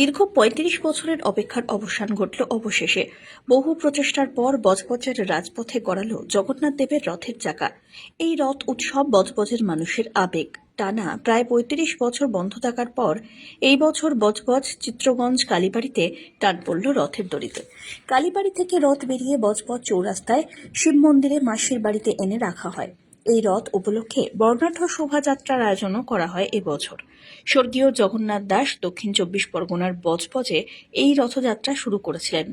দীর্ঘ পঁয়ত্রিশ বছরের অপেক্ষার অবসান ঘটল অবশেষে। বহু প্রচেষ্টার পর বজবজের রাজপথে গড়ালো জগন্নাথ দেবের রথের চাকা। এই রথ উৎসব বজবজের মানুষের আবেগ। টানা প্রায় পঁয়ত্রিশ বছর বন্ধ থাকার পর এই বছর বজবজ চিত্রগঞ্জ কালীবাড়িতে টান পড়ল রথের দড়িতে। কালীবাড়ি থেকে রথ বেরিয়ে বজবজ চৌরাস্তায় শিব মন্দিরে মাসির বাড়িতে এনে রাখা হয়। এই রথ উপলক্ষে বর্ণাঢ্য শোভাযাত্রার আয়োজনও করা হয় এবছর স্বর্গীয় জগন্নাথ দাস দক্ষিণ চব্বিশ পরগনার বজবজে এই রথযাত্রা শুরু করেছিলেন।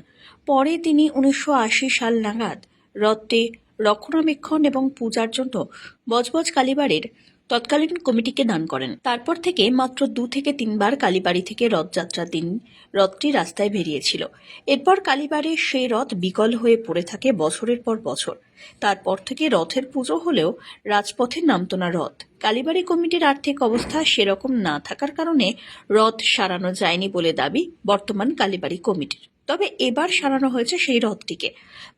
পরে তিনি উনিশশো আশি সাল নাগাদ রথটি রক্ষণাবেক্ষণ এবং পূজার জন্য বজবজ কালীবাড়ির তৎকালীন কমিটিকে দান করেন। তারপর থেকে মাত্র দু থেকে তিনবার কালীবাড়ি থেকে রথযাত্রার দিন রথটি রাস্তায় বেরিয়েছিল। এরপর কালীবাড়ির সেই রথ বিকল হয়ে পড়ে থাকে বছরের পর বছর। তারপর থেকে রথের পুজো হলেও রাজপথে নামতো না রথ। কালীবাড়ি কমিটির আর্থিক অবস্থা সেরকম না থাকার কারণে রথ সারানো যায়নি বলে দাবি বর্তমান কালীবাড়ি কমিটির। তবে এবার সারানো হয়েছে সেই রথটিকে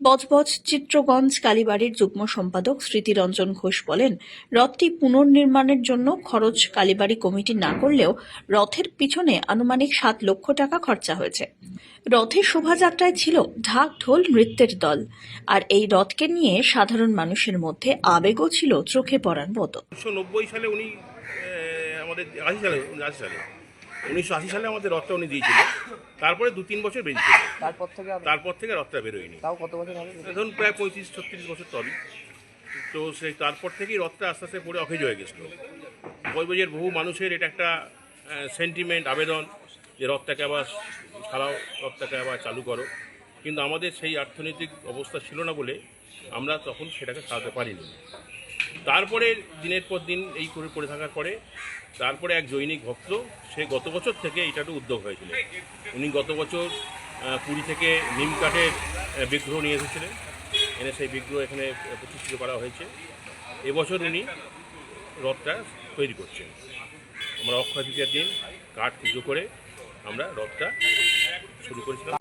বজবজ চিত্রগঞ্জ কালীবাড়ির যুগ্ম সম্পাদক স্মৃতিরঞ্জন ঘোষ বলেন রথটি পুনর্নির্মাণের জন্য খরচ কালীবাড়ি কমিটি না করলেও রথের পিছনে আনুমানিক সাত লক্ষ টাকা খরচা হয়েছে। রথের শোভাযাত্রায় ছিল ঢাক ঢোল নৃত্যের দল। আর এই রথকে নিয়ে সাধারণ মানুষের মধ্যে আবেগও ছিল, চোখে পড়ার মতো। সালে উনি আমাদের আশি সালে আশি সালে। উনিশশো আশি সালে আমাদের রথটা উনি দিয়েছিল তারপরে দু তিন বছর বেরিয়েছিল তারপর থেকে তারপর থেকে রথটা বেরোয়নি। তাও কত বছর হবে? ধরুন প্রায় পঁয়ত্রিশ ছত্রিশ বছর তবে তো সেই তারপর থেকেই রথটা আস্তে আস্তে পড়ে অকেজ হয়ে গেছিল। বজবজের বহু মানুষের এটা একটা সেন্টিমেন্ট আবেদন যে রথটাকে আবার ছাড়াও রথটাকে আবার চালু করো। কিন্তু আমাদের সেই অর্থনৈতিক অবস্থা ছিল না বলে আমরা তখন সেটাকে সারাতে পারিনি। তারপরে দিনের পর দিন এই করে পড়ে থাকার পরে তারপরে এক জৈনিক ভক্ত, সে গত বছর থেকে এটাতে উদ্যোগ হয়েছিল। উনি গত বছর পুরী থেকে নিম কাঠের বিগ্রহ নিয়ে এসেছিলেন। এনে সেই বিগ্রহ এখানে প্রতিষ্ঠিত করা হয়েছে। এবছর উনি রথটা তৈরি করছেন। আমরা অক্ষয় তৃতীয়ার দিন কাঠ পুজো করে আমরা রথটা শুরু করেছিলাম।